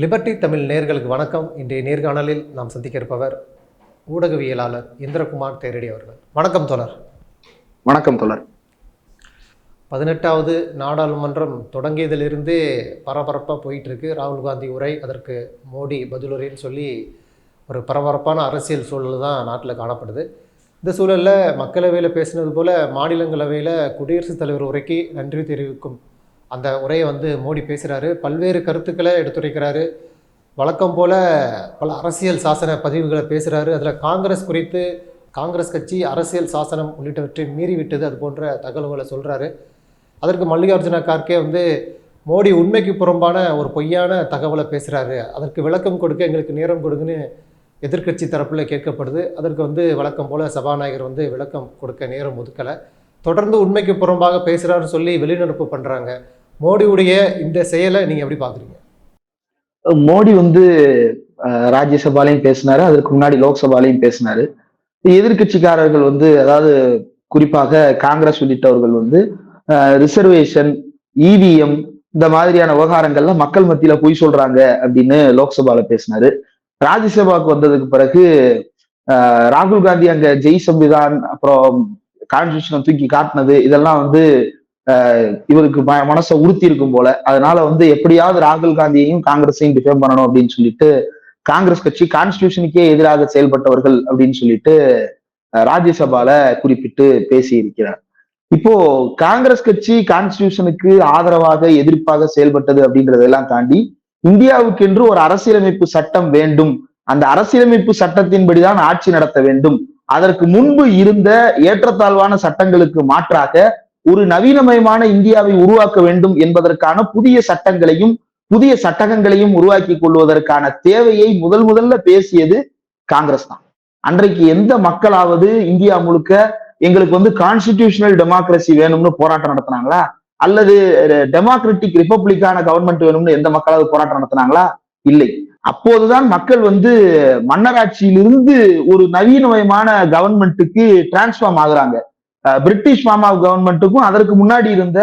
Liberty Tamil நேர்களுக்கு வணக்கம். இன்றைய நேர்காணலில் நாம் சந்திக்க இருப்பவர் ஊடகவியலாளர் இந்திரகுமார் தேரடி அவர்கள். வணக்கம் தோழர். வணக்கம் தோழர். பதினெட்டாவது நாடாளுமன்றம் தொடங்கியதிலிருந்தே பரபரப்பாக போயிட்டு இருக்கு ராகுல் காந்தி உரை அதற்கு மோடி பதிலுரைன்னு சொல்லி ஒரு பரபரப்பான அரசியல் சூழல் தான் நாட்டில் காணப்படுது. இந்த சூழலில் மக்களவையில் பேசினது போல் மாநிலங்களவையில் குடியரசுத் தலைவர் உரைக்கு நன்றி தெரிவிக்கும் அந்த உரையை வந்து மோடி பேசுகிறாரு பல்வேறு கருத்துக்களை எடுத்துரைக்கிறாரு. வழக்கம் போல் பல அரசியல் சாசன பதிவுகளை பேசுகிறாரு அதில் காங்கிரஸ் குறித்து காங்கிரஸ் கட்சி அரசியல் சாசனம் உள்ளிட்டவற்றை மீறிவிட்டது அது போன்ற தகவல்களை சொல்கிறாரு அதற்கு மல்லிகார்ஜுன கார்கே வந்து மோடி உண்மைக்கு புறம்பான ஒரு பொய்யான தகவலை பேசுகிறாரு அதற்கு விளக்கம் கொடுக்க எங்களுக்கு நேரம் கொடுங்கன்னு எதிர்க்கட்சி தரப்பில் கேட்கப்படுது. அதற்கு வந்து வழக்கம் போல் சபாநாயகர் வந்து விளக்கம் கொடுக்க நேரம் ஒதுக்கலை. தொடர்ந்து உண்மைக்கு புறம்பாக பேசுகிறாருன்னு சொல்லி வெளிநடப்பு பண்ணுறாங்க மோடியுடைய இந்த செயலை நீங்க எப்படி பாக்குறீங்க மோடி வந்து அஹ், ராஜ்யசபாலையும் பேசினாரு அதற்கு முன்னாடி லோக்சபாலையும் பேசினாரு. எதிர்க்கட்சிக்காரர்கள் வந்து அதாவது குறிப்பாக காங்கிரஸ் உள்ளிட்டவர்கள் வந்து ரிசர்வேஷன் இவிஎம் இந்த மாதிரியான விவகாரங்கள்ல மக்கள் மத்தியில பொய் சொல்றாங்க அப்படின்னு லோக்சபால பேசினாரு. ராஜ்யசபாவுக்கு வந்ததுக்கு பிறகு ராகுல் காந்தி அங்க ஜெய் சம்விதான் அப்புறம் கான்ஸ்டியூஷனை தூக்கி காட்டினது இதெல்லாம் வந்து இவருக்கு ம- மனசை உறுத்தி இருக்கும் போல. அதனால வந்து எப்படியாவது ராகுல் காந்தியையும் காங்கிரஸையும் டிஃபேம் பண்ணணும் அப்படின்னு சொல்லிட்டு காங்கிரஸ் கட்சி கான்ஸ்டியூஷனுக்கே எதிராக செயல்பட்டவர்கள் அப்படின்னு சொல்லிட்டு ராஜ்யசபால குறிப்பிட்டு பேசி இருக்கிறார் இப்போ காங்கிரஸ் கட்சி கான்ஸ்டியூஷனுக்கு ஆதரவாக எதிர்ப்பாக செயல்பட்டது அப்படின்றதெல்லாம் தாண்டி இந்தியாவுக்கென்று ஒரு அரசியலமைப்பு சட்டம் வேண்டும். அந்த அரசியலமைப்பு சட்டத்தின்படிதான் ஆட்சி நடத்த வேண்டும். அதற்கு முன்பு இருந்த ஏற்றத்தாழ்வான சட்டங்களுக்கு மாற்றாக ஒரு நவீனமயமான இந்தியாவை உருவாக்க வேண்டும் என்பதற்கான புதிய சட்டங்களையும் புதிய சட்டகங்களையும் உருவாக்கி கொள்வதற்கான தேவையை முதல் முதல்ல பேசியது காங்கிரஸ் தான். அன்றைக்கு எந்த மக்களாவது இந்தியா முழுக்க எங்களுக்கு வந்து கான்ஸ்டிடியூஷனல் டெமோக்ரஸி வேணும்னு போராட்டம் நடத்தினாங்களா? அல்லது டெமோக்ராட்டிக் ரிப்பப்ளிக்கான கவர்மெண்ட் வேணும்னு எந்த மக்களாவது போராட்டம் நடத்தினாங்களா? இல்லை. அப்போதுதான் மக்கள் வந்து மன்னராட்சியிலிருந்து ஒரு நவீனமயமான கவர்மெண்ட்டுக்கு டிரான்ஸ்ஃபார்ம் ஆகுறாங்க. பிரிட்டிஷ் ஃபார்ம் ஆஃப் கவர்மெண்ட்டுக்கும் அதற்கு முன்னாடி இருந்த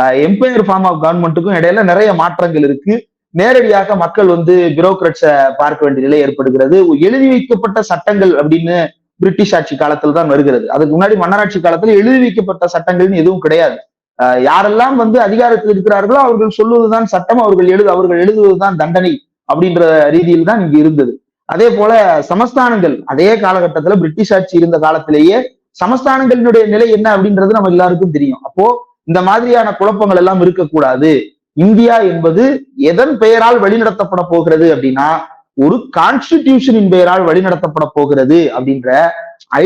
எம்பையர் ஃபார்ம் ஆஃப் கவர்மெண்ட்டுக்கும் இடையில நிறைய மாற்றங்கள் இருக்கு. நேரடியாக மக்கள் வந்து பியூரோக்ராட்ஸை பார்க்க வேண்டிய நிலை ஏற்படுகிறது. எழுதி வைக்கப்பட்ட சட்டங்கள் அப்படின்னு பிரிட்டிஷ் ஆட்சி காலத்துல தான் வருகிறது. அதுக்கு முன்னாடி மன்னராட்சி காலத்துல எழுதி வைக்கப்பட்ட சட்டங்கள்னு எதுவும் கிடையாது. அஹ் யாரெல்லாம் வந்து அதிகாரத்தில் இருக்கிறார்களோ அவர்கள் சொல்லுவதுதான் சட்டம் அவர்கள் எழுது அவர்கள் எழுதுவதுதான் தண்டனை அப்படின்ற ரீதியில் தான் இங்கு இருந்தது. அதே போல சமஸ்தானங்கள் அதே காலகட்டத்துல பிரிட்டிஷ் ஆட்சி இருந்த காலத்திலேயே சமஸ்தானங்களினுடைய நிலை என்ன அப்படின்றது நம்ம எல்லாருக்கும் தெரியும். அப்போ இந்த மாதிரியான குழப்பங்கள் எல்லாம் இருக்கக்கூடாது. இந்தியா என்பது எதன் பெயரால் வழிநடத்தப்பட போகிறது அப்படின்னா ஒரு கான்ஸ்டிடியூஷனின் பெயரால் வழிநடத்தப்பட போகிறது அப்படின்ற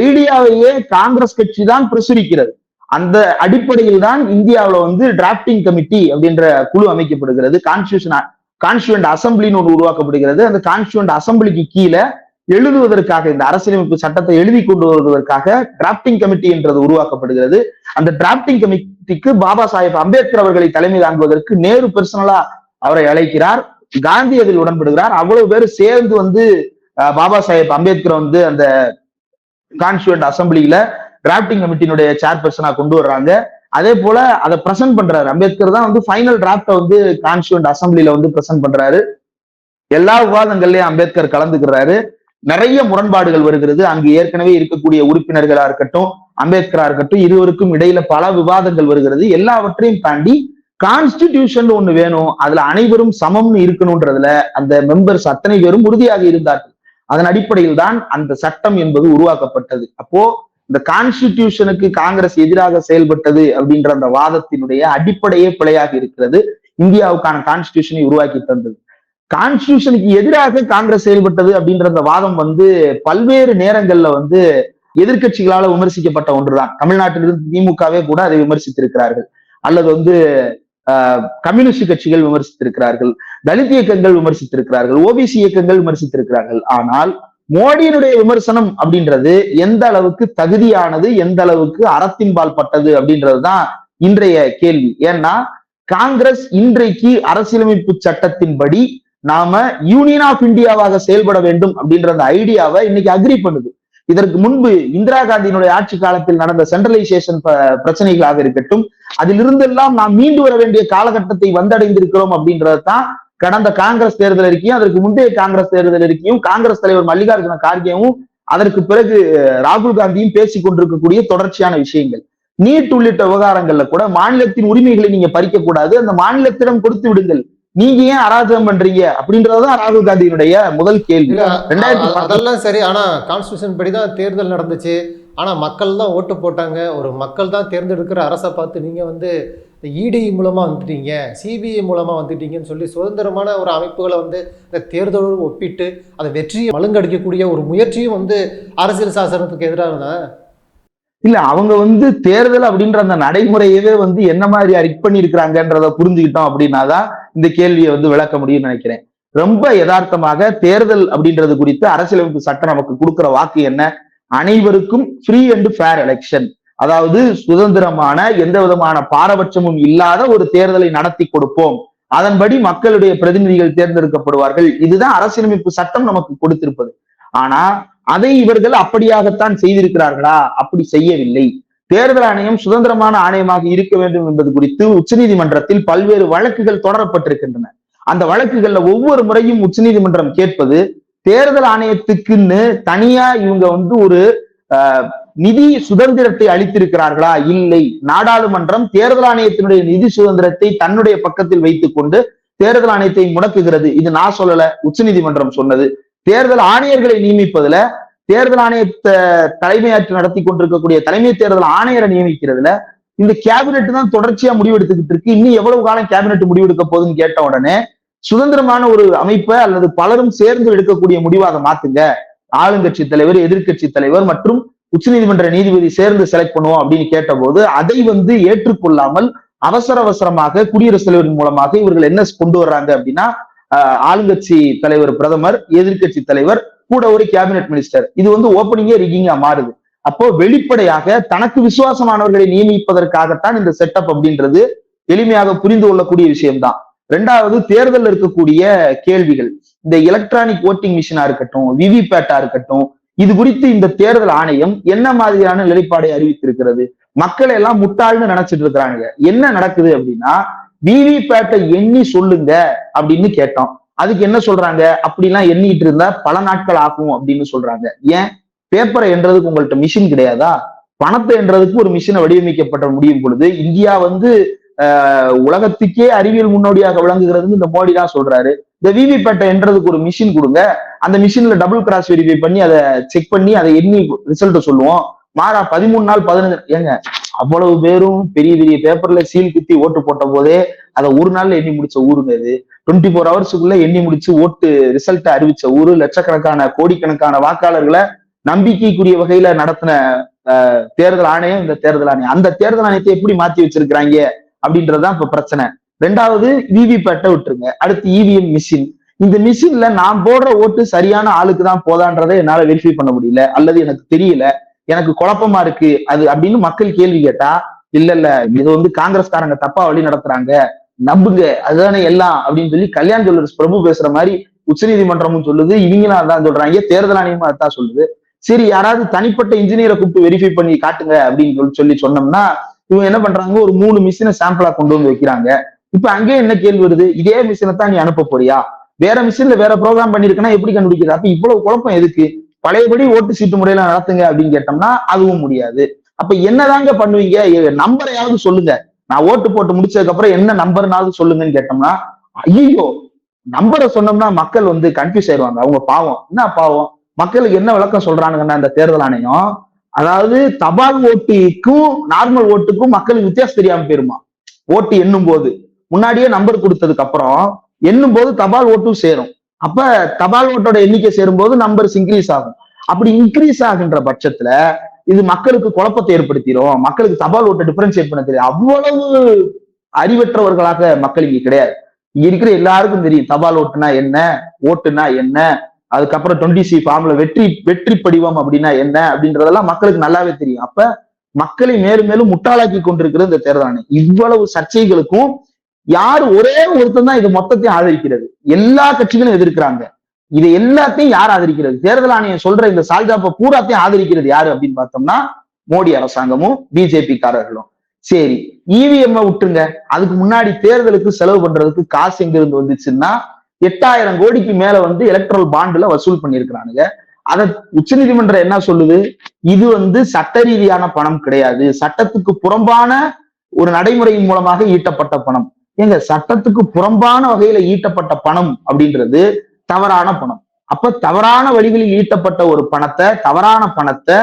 ஐடியாவையே காங்கிரஸ் கட்சி தான் பிரசுரிக்கிறது. அந்த அடிப்படையில் தான் இந்தியாவுல வந்து டிராப்டிங் கமிட்டி அப்படின்ற குழு அமைக்கப்படுகிறது. கான்ஸ்டியூஷன் கான்ஸ்டியூண்ட் அசம்பிளின்னு ஒன்று உருவாக்கப்படுகிறது. அந்த கான்ஸ்டியூண்ட் அசம்பிளிக்கு கீழே எழுதுவதற்காக இந்த அரசியலமைப்பு சட்டத்தை எழுதி கொண்டு வருவதற்காக டிராப்டிங் கமிட்டி என்றது உருவாக்கப்படுகிறது. அந்த டிராப்டிங் கமிட்டிக்கு பாபா சாஹேப் அம்பேத்கர் அவர்களை தலைமை தாங்குவதற்கு நேரு பர்சனலா அவரை அழைக்கிறார். காந்தி அதில் உடன்படுகிறார். அவ்வளவு பேர் சேர்ந்து வந்து பாபா சாஹேப் அம்பேத்கர் வந்து அந்த கான்ஸ்டியூண்ட் அசம்பிளியில டிராப்டிங் கமிட்டியினுடைய சேர்பர்சனா கொண்டு வர்றாங்க. அதே போல அதை பிரசன்ட் பண்றாரு. அம்பேத்கர் தான் வந்து ஃபைனல் டிராப்டை வந்து கான்ஸ்டியூண்ட் அசம்பிளியில வந்து பிரசன்ட் பண்றாரு. எல்லா விவாதங்கள்லயும் அம்பேத்கர் கலந்துக்கிறாரு. நிறைய முரண்பாடுகள் வருகிறது. அங்கு ஏற்கனவே இருக்கக்கூடிய உறுப்பினர்களா இருக்கட்டும் அம்பேத்கரா இருக்கட்டும் இருவருக்கும் இடையில பல விவாதங்கள் வருகிறது. எல்லாவற்றையும் தாண்டி கான்ஸ்டிடியூஷன் ஒண்ணு வேணும். அதுல அனைவரும் சமம்னு இருக்கணும்ன்றதுல அந்த மெம்பர்ஸ் அத்தனை பேரும் உறுதியாக இருந்தார்கள். அதன் அடிப்படையில் தான் அந்த சட்டம் என்பது உருவாக்கப்பட்டது. அப்போ இந்த கான்ஸ்டிடியூஷனுக்கு காங்கிரஸ் எதிராக செயல்பட்டது அப்படின்ற அந்த வாதத்தினுடைய அடிப்படையே பிழையாக இருக்கிறது. இந்தியாவுக்கான கான்ஸ்டிடியூஷனை உருவாக்கி தந்தது. கான்ஸ்டியூஷனுக்கு எதிராக காங்கிரஸ் செயல்பட்டது அப்படின்ற அந்த வாதம் வந்து பல்வேறு நேரங்கள்ல வந்து எதிர்க்கட்சிகளால விமர்சிக்கப்பட்ட ஒன்றுதான். தமிழ்நாட்டிலிருந்து திமுகவே கூட அதை விமர்சித்திருக்கிறார்கள். அல்லது வந்து ஆஹ், கம்யூனிஸ்ட் கட்சிகள் விமர்சித்திருக்கிறார்கள். தலித் இயக்கங்கள் விமர்சித்திருக்கிறார்கள். ஓபிசி இயக்கங்கள் விமர்சித்திருக்கிறார்கள். ஆனால் மோடியினுடைய விமர்சனம் அப்படின்றது எந்த அளவுக்கு தகுதியானது எந்த அளவுக்கு அறத்தின்பால் பட்டது அப்படின்றதுதான் இன்றைய கேள்வி. ஏன்னா காங்கிரஸ் இன்றைக்கு அரசியலமைப்பு சட்டத்தின்படி நாம யூனியன் ஆஃப் இந்தியாவாக செயல்பட வேண்டும் அப்படின்ற அந்த ஐடியாவை இன்னைக்கு அக்ரி பண்ணுது. இதற்கு முன்பு இந்திரா காந்தியினுடைய ஆட்சி காலத்தில் நடந்த சென்ட்ரலைசேஷன் பிரச்சனைகளாக இருக்கட்டும் அதிலிருந்தெல்லாம் நாம் மீண்டு வர வேண்டிய காலகட்டத்தை வந்தடைந்திருக்கிறோம் அப்படின்றதான் கடந்த காங்கிரஸ் தேர்தல் இருக்கையும் அதற்கு முந்தைய காங்கிரஸ் தேர்தல் அறிக்கையும் காங்கிரஸ் தலைவர் மல்லிகார்ஜுன கார்கேவும் அதற்கு பிறகு ராகுல் காந்தியும் பேசிக் கொண்டிருக்கக்கூடிய தொடர்ச்சியான விஷயங்கள். நீட் உள்ளிட்ட விவகாரங்கள்ல கூட மாநிலத்தின் உரிமைகளை நீங்க பறிக்க கூடாது அந்த மாநிலத்திடம் கொடுத்து விடுங்கள். நீங்க ஏன் அராஜகம் பண்றீங்க? அப்படின்றதுதான் ராகுல் காந்தியினுடைய முதல் கேள்வி. ரெண்டாயிரத்தி அதெல்லாம் சரி. ஆனா கான்ஸ்டியூஷன் படி தான் தேர்தல் நடந்துச்சு. ஆனா மக்கள் தான் ஓட்டு போட்டாங்க. ஒரு மக்கள் தான் தேர்ந்தெடுக்கிற அரசை பார்த்து நீங்க வந்து இடி மூலமா வந்துட்டீங்க சிபிஐ மூலமா வந்துட்டீங்கன்னு சொல்லி சுதந்திரமான ஒரு அமைப்புகளை வந்து இந்த தேர்தலோடு ஒப்பிட்டு அதை வெற்றியை மழுங்கடிக்கக்கூடிய ஒரு முயற்சியும் வந்து அரசியல் சாசனத்துக்கு எதிராக தான் இல்ல அவங்க வந்து தேர்தல் அப்படின்ற அந்த நடைமுறையவே வந்து என்ன மாதிரி அரிக் பண்ணிருக்கிறாங்கன்றத புரிஞ்சுக்கிட்டோம் அப்படின்னாதான் இந்த கேள்வியை வந்து விளக்க முடியும்னு நினைக்கிறேன். ரொம்ப யதார்த்தமாக தேர்தல் அப்படின்றது குறித்து அரசியலமைப்பு சட்டம் நமக்கு கொடுக்கிற வாக்கு என்ன? அனைவருக்கும் ஃப்ரீ அண்ட் ஃபேர் எலெக்ஷன் அதாவது சுதந்திரமான எந்த விதமான பாரபட்சமும் இல்லாத ஒரு தேர்தலை நடத்தி கொடுப்போம். அதன்படி மக்களுடைய பிரதிநிதிகள் தேர்ந்தெடுக்கப்படுவார்கள். இதுதான் அரசியலமைப்பு சட்டம் நமக்கு கொடுத்திருப்பது. ஆனா அதை இவர்கள் அப்படியாகத்தான் செய்திருக்கிறார்களா? அப்படி செய்யவில்லை. தேர்தல் ஆணையம் சுதந்திரமான ஆணையமாக இருக்க வேண்டும் என்பது குறித்து உச்சநீதிமன்றத்தில் பல்வேறு வழக்குகள் தொடரப்பட்டிருக்கின்றன. அந்த வழக்குகள்ல ஒவ்வொரு முறையும் உச்சநீதிமன்றம் கேட்பது தேர்தல் ஆணையத்துக்குன்னு தனியா இவங்க வந்து ஒரு ஆஹ், நிதி சுதந்திரத்தை அளித்திருக்கிறார்களா? இல்லை. நாடாளுமன்றம் தேர்தல் ஆணையத்தினுடைய நிதி சுதந்திரத்தை தன்னுடைய பக்கத்தில் வைத்துக் கொண்டு தேர்தல் ஆணையத்தை முடக்குகிறது. இது நான் சொல்லல. உச்சநீதிமன்றம் சொன்னது. தேர்தல் ஆணையர்களை நியமிப்பதுல தேர்தல் ஆணையத்தை தலைமையாற்றி நடத்தி கொண்டிருக்கக்கூடிய தலைமை தேர்தல் ஆணையரை நியமிக்கிறதுல இந்த கேபினெட் தான் தொடர்ச்சியா முடிவெடுத்துக்கிட்டு இருக்கு. இன்னும் எவ்வளவு காலம் கேபினெட் முடிவெடுக்க போகுதுன்னு கேட்ட உடனே சுதந்திரமான ஒரு அமைப்பை அல்லது பலரும் சேர்ந்து எடுக்கக்கூடிய முடிவை அதை மாத்துங்க. ஆளுங்கட்சி தலைவர் எதிர்க்கட்சி தலைவர் மற்றும் உச்சநீதிமன்ற நீதிபதி சேர்ந்து செலக்ட் பண்ணுவோம் அப்படின்னு கேட்டபோது அதை வந்து ஏற்றுக்கொள்ளாமல் அவசர அவசரமாக குடியரசுத் தலைவரின் மூலமாக இவர்கள் என்ன கொண்டு வர்றாங்க அப்படின்னா ஆளுங்கட்சி தலைவர் பிரதமர் எதிர்க்கட்சி தலைவர் கூட ஒரு கேபினெட் மினிஸ்டர் இது வந்து ஓப்பனிங்கே ரிகிங்கா மாறுது. அப்போ வெளிப்படையாக தனக்கு விசுவாசமானவர்களை நியமிப்பதற்காகத்தான் இந்த செட்டப் அப்படின்றது எளிமையாக புரிந்து கொள்ளக்கூடிய விஷயம்தான். ரெண்டாவது தேர்தல் இருக்கக்கூடிய கேள்விகள். இந்த எலக்ட்ரானிக் ஓட்டிங் மிஷினா இருக்கட்டும் விவிபேட்டா இருக்கட்டும் இது குறித்து இந்த தேர்தல் ஆணையம் என்ன மாதிரியான நிலைப்பாடை அறிவித்திருக்கிறது? மக்களை எல்லாம் முட்டாள்னு நினைச்சிட்டு இருக்கிறாங்க என்ன நடக்குது அப்படின்னா விவிபேட்டை எண்ணி சொல்லுங்க அப்படின்னு கேட்டோம். அதுக்கு என்ன சொல்றாங்க? அப்படிலாம் எண்ணிட்டு இருந்தா பல நாட்கள் ஆகும் அப்படின்னு சொல்றாங்க. ஏன்? பேப்பரை என்றதுக்கு உங்கள்ட்ட மிஷின் கிடையாதா? பணத்தை என்றதுக்கு ஒரு மிஷினை வடிவமைக்கப்பட்ட முடியும் பொழுது இந்தியா வந்து ஆஹ், உலகத்துக்கே அறிவியல் முன்னோடியாக விளங்குகிறது இந்த மோடி தான் சொல்றாரு. இந்த விவிபேட்டை என்றதுக்கு ஒரு மிஷின் கொடுங்க. அந்த மிஷின்ல டபுள் கிராஸ் வெரிஃபை பண்ணி அதை செக் பண்ணி அதை எண்ணி ரிசல்ட் சொல்லுவோம். மாறா பதிமூணு நாள் பதினஞ்சு ஏங்க அவ்வளவு பேரும் பெரிய பெரிய பேப்பர்ல சீல் குத்தி ஓட்டு போட்ட போதே அதை ஒரு நாள்ல எண்ணி முடிச்ச ஊருங்க இது. டுவெண்ட்டி ஃபோர் ஹவர்ஸுக்குள்ள எண்ணி முடிச்சு ஓட்டு ரிசல்ட் அறிவிச்ச ஊரு. லட்சக்கணக்கான கோடிக்கணக்கான வாக்காளர்களை நம்பிக்கைக்குரிய வகையில நடத்தின தேர்தல் ஆணையம் இந்த தேர்தல் ஆணையம். அந்த தேர்தல் ஆணையத்தை எப்படி மாத்தி வச்சிருக்கிறாங்க அப்படின்றதுதான் இப்ப பிரச்சனை. ரெண்டாவது விவிபேட்டை விட்டுருங்க. அடுத்து இவிஎம் மிஷின் இந்த மிஷின்ல நான் போடுற ஓட்டு சரியான ஆளுக்கு தான் போதான்றதை என்னால வெரிஃபை பண்ண முடியல. அல்லது எனக்கு தெரியல. எனக்கு குழப்பமா இருக்கு. அது அப்படின்னு மக்கள் கேள்வி கேட்டா இல்ல இல்ல இது வந்து காங்கிரஸ்காரங்க தப்பா வழி நடத்துறாங்க. நம்புங்க. அதுதானே எல்லாம். அப்படின்னு சொல்லி கல்யாண் ஜுவல்லர்ஸ் பிரபு பேசுற மாதிரி உச்சநீதிமன்றமும் சொல்லுது. இவங்களும் அதான் சொல்றாங்க. தேர்தல் ஆணையமும் அதான் சொல்லுது. சரி யாராவது தனிப்பட்ட இன்ஜினியரை கூப்பிட்டு வெரிஃபை பண்ணி காட்டுங்க அப்படின்னு சொல்லி சொல்லி சொன்னோம்னா இவங்க என்ன பண்றாங்க? ஒரு மூணு மிஷினை சாம்பிளா கொண்டு வந்து வைக்கிறாங்க. இப்ப அங்கேயே என்ன கேள்வி வருது? இதே மிஷினை தான் நீ அனுப்ப போறியா? வேற மிஷின்ல வேற ப்ரோக்ராம் பண்ணிருக்கனா எப்படி கண்டுபிடிக்கிறது? அப்ப இவ்வளவு குழப்பம் எதுக்கு? பழையபடி ஓட்டு சீட்டு முறையில நடத்துங்க அப்படின்னு கேட்டோம்னா அதுவும் முடியாது. அப்ப என்னதாங்க பண்ணுவீங்க? நம்பரையாவது சொல்லுங்க. நான் ஓட்டு போட்டு முடிச்சதுக்கு அப்புறம் என்ன நம்பர்னாவது சொல்லுங்கன்னு கேட்டோம்னா ஐயோ நம்பரை சொன்னோம்னா மக்கள் வந்து கன்ஃபியூஸ் ஆயிடுவாங்க. அவங்க பாவம். என்ன பாவம்? மக்களுக்கு என்ன விளக்கம் சொல்றானுங்கன்னா இந்த தேர்தல் ஆணையம்? அதாவது தபால் ஓட்டுக்கும் நார்மல் ஓட்டுக்கும் மக்களுக்கு வித்தியாசம் தெரியாம போயிருமா? ஓட்டு எண்ணும் போது முன்னாடியே நம்பர் கொடுத்ததுக்கு அப்புறம் எண்ணும் போது தபால் ஓட்டும் சேரும். அப்ப தபால் ஓட்டோட எண்ணிக்கை சேரும்போது நம்பர்ஸ் இன்க்ரீஸ் ஆகும். அப்படி இன்க்ரீஸ் ஆகின்ற பட்சத்துல இது மக்களுக்கு குழப்பத்தை ஏற்படுத்திடும் மக்களுக்கு தபால் ஓட்டை டிஃபரன்ஷியேட் பண்ண தெரியும் அவ்வளவு அறிவற்றவர்களாக மக்கள் இங்க கிடையாது. இங்க இருக்கிற எல்லாருக்கும் தெரியும். தபால் ஓட்டுனா என்ன? ஓட்டுனா என்ன? அதுக்கப்புறம் டுவெண்ட்டி சி ஃபார்ம்ல வெற்றி வெற்றி படிவம் அப்படின்னா என்ன? அப்படின்றதெல்லாம் மக்களுக்கு நல்லாவே தெரியும். அப்ப மக்களை மேலும் மேலும் முட்டாளாக்கி கொண்டிருக்கிறது இந்த தேர்தல் இவ்வளவு சர்ச்சைகளுக்கும் யார் ஒரே ஒருத்தன் தான் இது மொத்தத்தையும் ஆதரிக்கிறது. எல்லா கட்சிகளும் எதிர்க்கிறாங்க. இதை எல்லாத்தையும் யார் ஆதரிக்கிறது? தேர்தல் ஆணையம் சொல்ற இந்த சால்ஜாப்பை பூராத்தையும் ஆதரிக்கிறது யாரு அப்படின்னு பார்த்தோம்னா மோடி அரசாங்கமும் பிஜேபி காரர்களும் சரி இவிஎம் விட்டுருங்க. அதுக்கு முன்னாடி தேர்தலுக்கு செலவு பண்றதுக்கு காசு எங்க இருந்து வந்துச்சுன்னா எட்டாயிரம் கோடிக்கு மேல வந்து எலக்ட்ரல் பாண்டுல வசூல் பண்ணியிருக்கிறானுங்க. அத உச்சநீதிமன்றம் என்ன சொல்லுது? இது வந்து சட்ட ரீதியான பணம் கிடையாது. சட்டத்துக்கு புறம்பான ஒரு நடைமுறையின் மூலமாக ஈட்டப்பட்ட பணம். எங்க சட்டத்துக்கு புறம்பான வகையில ஈட்டப்பட்ட பணம் அப்படின்றது தவறான பணம். அப்ப தவறான வழிகளில் ஈட்டப்பட்ட ஒரு பணத்தை தவறான பணத்தை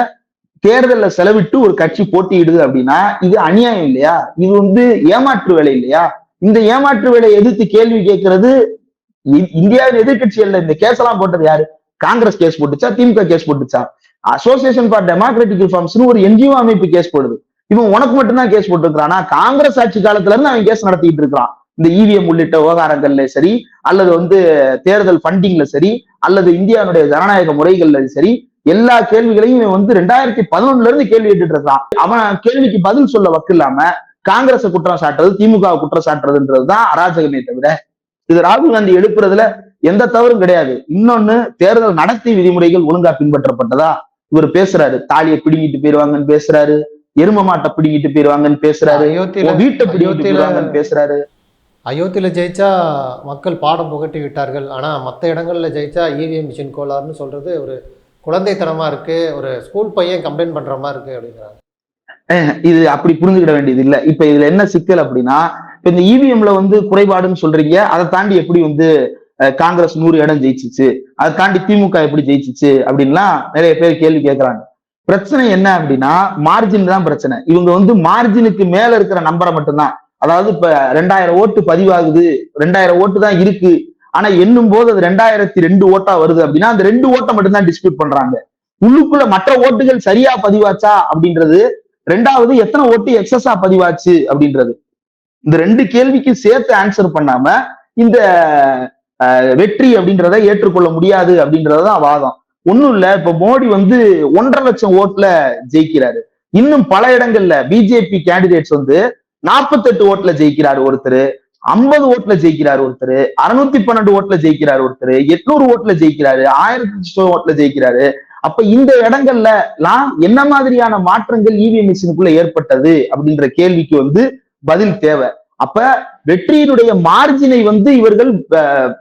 தேர்தல்ல செலவிட்டு ஒரு கட்சி போட்டியிடுது அப்படின்னா இது அநியாயம் இல்லையா? இது வந்து ஏமாற்று வேலை இல்லையா? இந்த ஏமாற்று வேலையை எதிர்த்து கேள்வி கேட்கறது இ- இந்தியாவின் எதிர்க்கட்சிகள்ல இந்த கேஸ் எல்லாம் போட்டது யாரு? காங்கிரஸ் கேஸ் போட்டுச்சா? திமுக கேஸ் போட்டுச்சா? அசோசியேஷன் ஃபார் டெமோக்ராட்டிக் ரிஃபார்ம்ஸ்னு ஒரு என்ஜிஓ அமைப்பு கேஸ் போடுது. இவன் உனக்கு மட்டும்தான் கேஸ் போட்டுருக்கானா காங்கிரஸ் ஆட்சி காலத்துல இருந்து அவன் கேஸ் நடத்திட்டு இருக்கிறான். இந்த இவிஎம் உள்ளிட்ட விவகாரங்கள்ல சரி அல்லது வந்து தேர்தல் ஃபண்டிங்ல சரி அல்லது இந்தியாவுடைய ஜனநாயக முறைகள்ல சரி எல்லா கேள்விகளையும் இவன் வந்து ரெண்டாயிரத்தி பதினொன்னுல இருந்து கேள்வி கேட்டுட்டு இருக்கான் அவன் கேள்விக்கு பதில் சொல்ல வக்கு இல்லாம காங்கிரஸை குற்றம் சாட்டுறது திமுக குற்றம் சாட்டுறதுன்றதுதான் அராஜகமே தவிர இது ராகுல் காந்தி எழுப்புறதுல எந்த தவறும் கிடையாது. இன்னொன்னு தேர்தல் நடத்தை விதிமுறைகள் ஒழுங்கா பின்பற்றப்பட்டதா? இவர் பேசுறாரு தாலியை பிடுங்கிட்டு போயிருவாங்கன்னு பேசுறாரு. எரும மாட்டை பிடுங்கிட்டு போயிருவாங்கன்னு பேசுறாரு. அயோத்தியில வீட்டை பிடிங்கிட்டு போயிருவாங்கன்னு பேசுறாரு. அயோத்தியில் ஜெயிச்சா மக்கள் பாடம் புகட்டி விட்டார்கள். ஆனால் மற்ற இடங்களில் ஜெயிச்சா இவிஎம் மிஷின் கோளாறுன்னு சொல்கிறது ஒரு குழந்தைத்தனமாக இருக்குது ஒரு ஸ்கூல் பையன் கம்ப்ளைண்ட் பண்ணுற மாதிரி இருக்குது அப்படிங்கிறாங்க. இது அப்படி புரிஞ்சுக்கிட வேண்டியது இல்ல. இப்ப இதுல என்ன சிக்கல் அப்படின்னா இப்ப இந்த இவிஎம்ல வந்து குறைபாடுன்னு சொல்றீங்க. அதை தாண்டி எப்படி வந்து காங்கிரஸ் நூறு இடம் ஜெயிச்சிச்சு? அதை தாண்டி திமுக எப்படி ஜெயிச்சிச்சு? அப்படின்லாம் நிறைய பேர் கேள்வி கேட்கறாங்க பிரச்சனை என்ன அப்படின்னா மார்ஜின் தான் பிரச்சனை. இவங்க வந்து மார்ஜினுக்கு மேல இருக்கிற நம்பரை மட்டும்தான். அதாவது இப்ப ரெண்டாயிரம் ஓட்டு பதிவாகுது. ரெண்டாயிரம் ஓட்டு தான் இருக்கு. ஆனா எண்ணும் போது அது ரெண்டாயிரத்தி ரெண்டு ஓட்டா வருது அப்படின்னா அந்த ரெண்டு ஓட்டை மட்டும்தான் டிஸ்பியூட் பண்றாங்க. உள்ளுக்குள்ள மற்ற ஓட்டுகள் சரியா பதிவாச்சா அப்படின்றது ரெண்டாவது எத்தனை ஓட்டு எக்ஸஸா பதிவாச்சு அப்படின்றது. இந்த ரெண்டு கேள்விக்கு சேர்த்து ஆன்சர் பண்ணாம இந்த வெற்றி அப்படின்றத ஏற்றுக்கொள்ள முடியாது அப்படின்றதுதான் வாதம். ஒன்னும் இல்ல இப்ப மோடி வந்து ஒன்றரை லட்சம் ஓட்டுல ஜெயிக்கிறாரு. இன்னும் பல இடங்கள்ல பிஜேபி கேண்டிடேட்ஸ் வந்து நாற்பத்தெட்டு ஓட்டுல ஜெயிக்கிறாரு ஒருத்தர் ஐம்பது ஓட்டுல ஜெயிக்கிறாரு ஒருத்தர் அறுநூத்தி பன்னெண்டு ஓட்டுல ஜெயிக்கிறாரு ஒருத்தர் எட்நூறு ஓட்டுல ஜெயிக்கிறாரு ஆயிரத்தி ஓட்டுல ஜெயிக்கிறாரு. அப்ப இந்த இடங்கள்ல எல்லாம் என்ன மாதிரியான மாற்றங்கள் இவிஎம் மிஷினுக்குள்ள ஏற்பட்டது அப்படின்ற கேள்விக்கு வந்து பதில் தேவை. அப்ப வெற்றியினுடைய மார்ஜினை வந்து இவர்கள்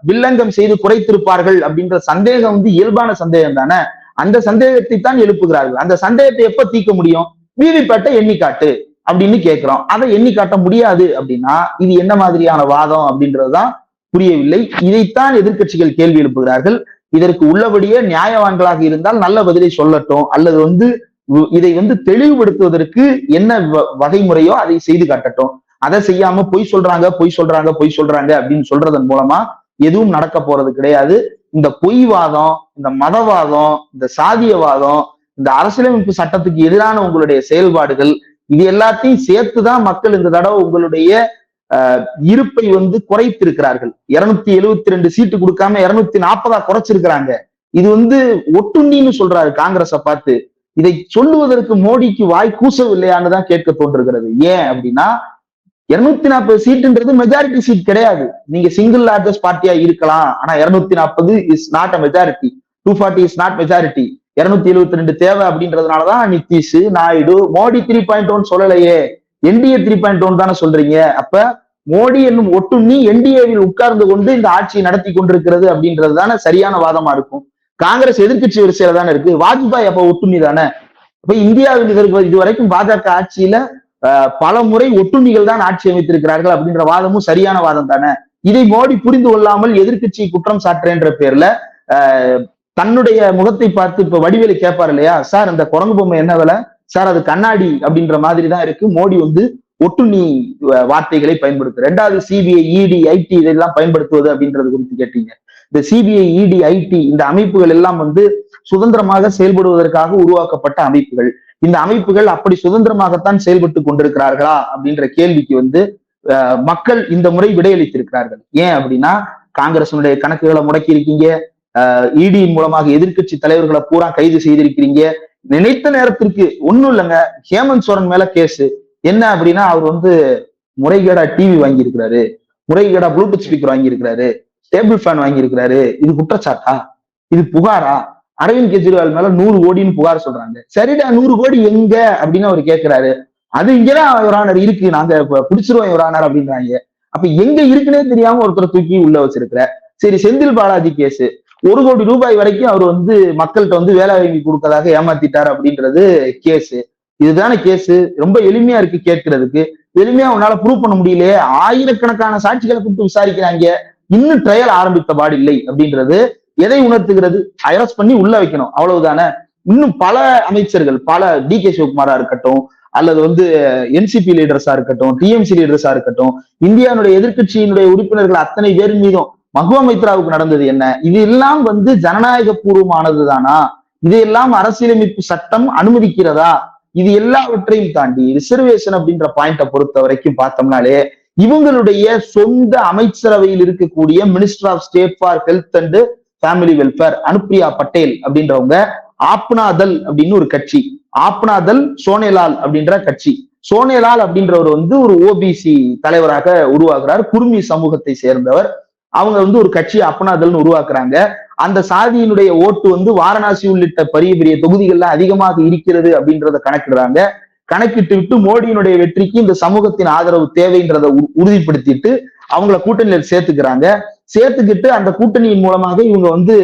வில்லங்கம் செய்து குறைத்திருப்பார்கள் அப்படின்ற சந்தேகம் வந்து இயல்பான சந்தேகம் தானே? அந்த சந்தேகத்தை தான் எழுப்புகிறார்கள். அந்த சந்தேகத்தை எப்ப தீர்க்க முடியும்? விவிபேட்டை எண்ணிக்காட்டு அப்படின்னு கேட்கிறோம். அதை எண்ணி காட்ட முடியாது அப்படின்னா இது என்ன மாதிரியான வாதம் அப்படின்றதுதான் புரியவில்லை. இதைத்தான் எதிர்க்கட்சிகள் கேள்வி எழுப்புகிறார்கள். இதற்கு உள்ளபடியே நியாயவான்களாக இருந்தால் நல்ல பதிலை சொல்லட்டும். அல்லது வந்து இதை வந்து தெளிவுபடுத்துவதற்கு என்ன வ- வகைமுறையோ அதை செய்து காட்டட்டும். அதை செய்யாம பொய் சொல்றாங்க பொய் சொல்றாங்க பொய் சொல்றாங்க அப்படின்னு சொல்றதன் மூலமா எதுவும் நடக்க போறது கிடையாது. இந்த பொய்வாதம் இந்த மதவாதம் இந்த சாதியவாதம் இந்த அரசியலமைப்பு சட்டத்துக்கு எதிரான உங்களுடைய செயல்பாடுகள் இது எல்லாத்தையும் சேர்த்துதான் மக்கள் இந்த தடவை உங்களுடைய இருப்பை வந்து குறைத்திருக்கிறார்கள். இருநூத்தி எழுவத்தி ரெண்டு சீட்டு கொடுக்காம இருநூத்தி நாற்பதா குறைச்சிருக்கிறாங்க. இது வந்து ஒட்டுண்ணின்னு சொல்றாரு காங்கிரஸை பார்த்து. இதை சொல்லுவதற்கு மோடிக்கு வாய் கூசவில்லையான்னு தான் கேட்க தோன்றுகிறது. ஏன் அப்படின்னா இருநூத்தி நாற்பது சீட்டுன்றது மெஜாரிட்டி சீட் கிடையாது. நீங்க சிங்கிள் லார்ஜஸ்ட் பார்ட்டியா இருக்கலாம். ஆனா இருநூத்தி நாற்பது is not a majority two forty is not majority இருநூத்தி எழுபத்தி ரெண்டு தேவை அப்படின்றதுனாலதான் Nitish Naidu Modi three point one சொல்லலையே. என்டிஏ த்ரீ பாயிண்ட் ஒன் தானே சொல்றீங்க. அப்ப மோடி என்னும் ஒட்டுண்ணி என்டிஏவில் உட்கார்ந்து கொண்டு இந்த ஆட்சியை நடத்தி கொண்டிருக்கிறது அப்படின்றது தானே சரியான வாதமா இருக்கும். காங்கிரஸ் எதிர்க்கட்சி வரிசையில தானே இருக்கு. வாஜ்பாய் அப்ப ஒட்டுண்ணி தானே. அப்ப இந்தியாவில் இது வரைக்கும் பாஜக ஆட்சியில பல முறை ஒட்டுண்ணிகள் தான் ஆட்சி அமைத்திருக்கிறார்கள் அப்படின்ற வாதமும் சரியான வாதம் தானே? இதை மோடி புரிந்து கொள்ளாமல் எதிர்க்கட்சி குற்றம் சாட்டுறேன்ற பேர்ல தன்னுடைய முகத்தை பார்த்து இப்ப வடிவேலு கேட்பார் இல்லையா? சார் அந்த குரங்கு பொம்மை என்ன வேலை? சார் அது கண்ணாடி அப்படின்ற மாதிரி தான் இருக்கு. மோடி வந்து ஒட்டுண்ணி வார்த்தைகளை பயன்படுத்து ரெண்டாவது சிபிஐ இடி ஐடி இதெல்லாம் பயன்படுத்துவது அப்படின்றது குறித்து கேட்டீங்க. இந்த சிபிஐ இடி ஐடி இந்த அமைப்புகள் எல்லாம் வந்து சுதந்திரமாக செயல்படுவதற்காக உருவாக்கப்பட்ட அமைப்புகள். இந்த அமைப்புகள் அப்படி சுதந்திரமாகத்தான் செயல்பட்டு கொண்டிருக்கிறார்களா அப்படின்ற கேள்விக்கு வந்து மக்கள் இந்த முறை விடையளித்திருக்கிறார்கள். ஏன் அப்படின்னா காங்கிரசினுடைய கணக்குகளை முடக்கி இருக்கீங்க இடியின் மூலமாக எதிர்க்கட்சி தலைவர்களை பூரா கைது செய்திருக்கிறீங்க. நினைத்த நேரத்திற்கு ஒண்ணும் இல்லைங்க ஹேமந்த் சோரன் மேல கேஸ். என்ன அப்படின்னா அவர் வந்து முறைகேடா டிவி வாங்கியிருக்கிறாரு முறைகேடா ப்ளூடூத் ஸ்பீக்கர் வாங்கியிருக்கிறாரு டேபிள் ஃபேன் வாங்கியிருக்கிறாரு. இது குற்றச்சாட்டா? இது புகாரா? அரவிந்த் கெஜ்ரிவால் மேல நூறு கோடின்னு புகார் சொல்றாங்க. சரிடா நூறு கோடி எங்க? அப்படின்னு அவர் கேட்கிறாரு அது இங்கதான் யுவரானர் இருக்கு. நாங்க பிடிச்சிருவோம் யுவரானர் அப்படின்றாங்க. அப்ப எங்க இருக்குன்னே தெரியாம ஒருத்தரை தூக்கி உள்ள வச்சிருக்கிற. சரி செந்தில் பாலாஜி கேஸ் ஒரு கோடி ரூபாய் வரைக்கும் அவர் வந்து மக்கள்கிட்ட வந்து வேலை வாங்கி கொடுக்கறதாக ஏமாத்திட்டார் அப்படின்றது கேஸ் இதுதானே கேஸ் ரொம்ப எளிமையா இருக்கு கேட்கறதுக்கு. எளிமையா உன்னால ப்ரூவ் பண்ண முடியலையே. ஆயிரக்கணக்கான சாட்சிகளை கூப்பிட்டு விசாரிக்கிறாங்க. இன்னும் ட்ரையல் ஆரம்பித்த பாடு இல்லை அப்படின்றது எதை உணர்த்துகிறது? அரெஸ்ட் பண்ணி உள்ள வைக்கணும். அவ்வளவுதானே? இன்னும் பல அமைச்சர்கள் பல டி கே சிவகுமாரா இருக்கட்டும் அல்லது வந்து என்சிபி லீடர்ஸா இருக்கட்டும் டிஎம்சி லீடர்ஸா இருக்கட்டும் இந்தியாவுடைய எதிர்கட்சியினுடைய உறுப்பினர்கள் அத்தனை பேர் மீதும் மகுவா மைத்ராவுக்கு நடந்தது என்ன? இது எல்லாம் வந்து ஜனநாயக பூர்வமானது தானா இதையெல்லாம் அரசியலமைப்பு சட்டம் அனுமதிக்கிறதா? இது எல்லாவற்றையும் தாண்டி ரிசர்வேஷன் அப்படின்ற பாயிண்ட பொறுத்த வரைக்கும் பார்த்தோம்னாலே இவங்களுடைய சொந்த அமைச்சரவையில் இருக்கக்கூடிய minister of state for health and family welfare Anupriya Patel அப்படின்றவங்க ஆப்னாதல் அப்படின்னு ஒரு கட்சி. ஆப்னாதல் சோனேலால் அப்படின்ற கட்சி. சோனேலால் அப்படின்றவர் வந்து ஒரு ஓபிசி தலைவராக உருவாகிறார். குருமி சமூகத்தை சேர்ந்தவர். அவங்க வந்து ஒரு கட்சி அப்னாதல்னு உருவாக்குறாங்க. அந்த சாதியினுடைய ஓட்டு வந்து வாரணாசி உள்ளிட்ட பெரிய பெரிய தொகுதிகள்ல அதிகமாக இருக்கிறது அப்படின்றத கணக்கிடுறாங்க. கணக்கிட்டு விட்டு மோடியினுடைய வெற்றிக்கு இந்த சமூகத்தின் ஆதரவு தேவைன்றத உ- உறுதிப்படுத்திட்டு அவங்கள கூட்டணியில் சேர்த்துக்கிறாங்க. சேர்த்துக்கிட்டு அந்த கூட்டணியின் மூலமாக இவங்க வந்து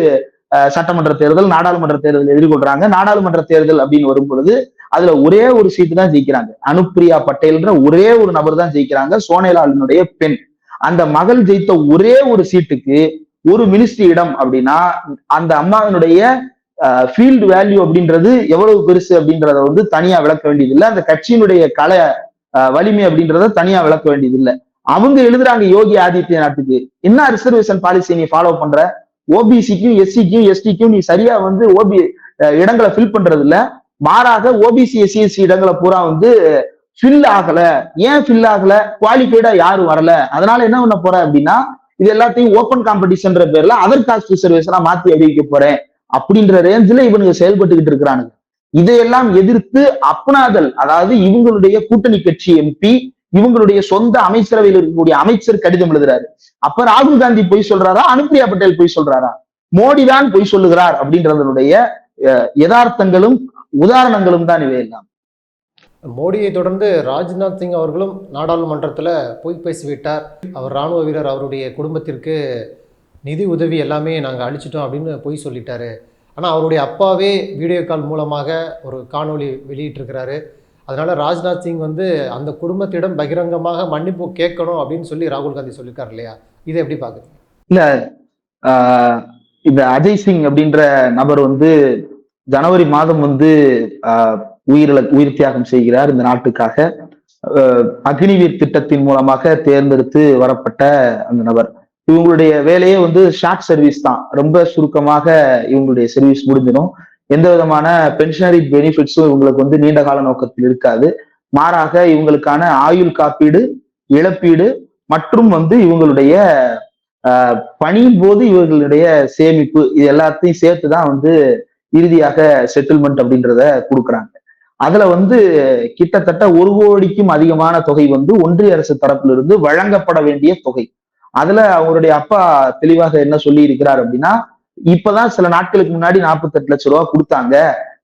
சட்டமன்ற தேர்தல் நாடாளுமன்ற தேர்தல் எதிர்கொள்றாங்க. நாடாளுமன்ற தேர்தல் அப்படின்னு வரும்பொழுது அதுல ஒரே ஒரு சீட்டு தான் ஜெயிக்கிறாங்க. அனுப்பிரியா பட்டேல்ன்ற ஒரே ஒரு நபர் தான் ஜெயிக்கிறாங்க சோனேலாலினுடைய பெண். அந்த மகள் ஜெயித்த ஒரே ஒரு சீட்டுக்கு ஒரு மினிஸ்ட்ரி இடம் அப்படின்னா அந்த அம்மாவினுடைய ஃபீல்டு வேல்யூ அப்படின்றது எவ்வளவு பெருசு அப்படின்றத வந்து தனியா விளக்க வேண்டியது இல்லை அந்த கட்சியினுடைய கலை வலிமை அப்படின்றத தனியா விளக்க வேண்டியது இல்லை அவங்க எழுதுறாங்க யோகி ஆதித்யநாத்துக்கு. என்ன ரிசர்வேஷன் பாலிசி நீ ஃபாலோ பண்ற? ஓபிசிக்கும் எஸ்சிக்கும் எஸ்டிக்கும் நீ சரியா வந்து ஓபி இடங்களை ஃபில் பண்றது இல்ல மாறாக ஓபிசி எஸ்சி எஸ்சி இடங்களை பூரா வந்து ஃபில் ஆகல. ஏன் ஃபில் ஆகல? குவாலிஃபைடா யாரும் வரல? அதனால என்ன பண்ண போற அப்படின்னா இது எல்லாத்தையும் ஓப்பன் காம்படிஷன்ற பேர்ல அதர் காஸ்ட் ரிசர்வேஷனா மாத்தி அறிவிக்க போறேன். அப்படின்ற ரேஞ்சில் இவனுங்க செயல்பட்டுக்கிட்டு இருக்கிறானுங்க. இதையெல்லாம் எதிர்த்து அப்னாதல் அதாவது இவங்களுடைய கூட்டணி கட்சி எம்பி இவங்களுடைய சொந்த அமைச்சரவையில் இருக்கக்கூடிய அமைச்சர் கடிதம் எழுதுறாரு. அப்ப ராகுல் காந்தி பொய் சொல்றாரா? அனுப்பிரியா பட்டேல் பொய் சொல்றாரா? மோடி தான் பொய் சொல்லுகிறார் அப்படின்றதனுடைய அஹ், யதார்த்தங்களும் உதாரணங்களும் தான் இவையெல்லாம் மோடியை தொடர்ந்து ராஜ்நாத் சிங் அவர்களும் நாடாளுமன்றத்தில் பொய் பேசிவிட்டார். அவர் ராணுவ வீரர் அவருடைய குடும்பத்திற்கு நிதி உதவி எல்லாமே நாங்கள் அழிச்சிட்டோம் அப்படின்னு பொய் சொல்லிட்டாரு. ஆனால் அவருடைய அப்பாவே வீடியோ கால் மூலமாக ஒரு காணொளி வெளியிட்டிருக்கிறாரு. அதனால ராஜ்நாத் சிங் வந்து அந்த குடும்பத்திடம் பகிரங்கமாக மன்னிப்பு கேட்கணும் அப்படின்னு சொல்லி ராகுல் காந்தி சொல்லியிருக்காரு இல்லையா? இதை எப்படி பார்க்குறீங்க? இல்ல ஆஹ் இந்த அஜய் சிங் அப்படின்ற நபர் வந்து ஜனவரி மாதம் வந்து ஆஹ் உயிரிழ உயிர் தியாகம் செய்கிறார் இந்த நாட்டுக்காக. அக்னிவீர் திட்டத்தின் மூலமாக தேர்ந்தெடுத்து வரப்பட்ட அந்த நபர். இவங்களுடைய வேலையே வந்து ஷார்ட் சர்வீஸ் தான். ரொம்ப சுருக்கமாக இவங்களுடைய சர்வீஸ் முடிஞ்சிடும். எந்த விதமான பென்ஷனரி பெனிஃபிட்ஸும் இவங்களுக்கு வந்து நீண்ட கால நோக்கத்தில் இருக்காது. மாறாக இவங்களுக்கான ஆயுள் காப்பீடு இழப்பீடு மற்றும் வந்து இவங்களுடைய பணியின் போது இவர்களுடைய சேமிப்பு இது எல்லாத்தையும் சேர்த்து தான் வந்து இறுதியாக செட்டில்மெண்ட் அப்படின்றத கொடுக்குறாங்க. அதுல வந்து கிட்டத்தட்ட ஒரு கோடிக்கும் அதிகமான தொகை வந்து ஒன்றிய அரசு தரப்பிலிருந்து வழங்கப்பட வேண்டிய தொகை. அதுல அவருடைய அப்பா தெளிவாக என்ன சொல்லி இருக்கிறார் அப்படின்னா இப்பதான் சில நாட்களுக்கு முன்னாடி 48 லட்சம் ரூபாய் கொடுத்தாங்க.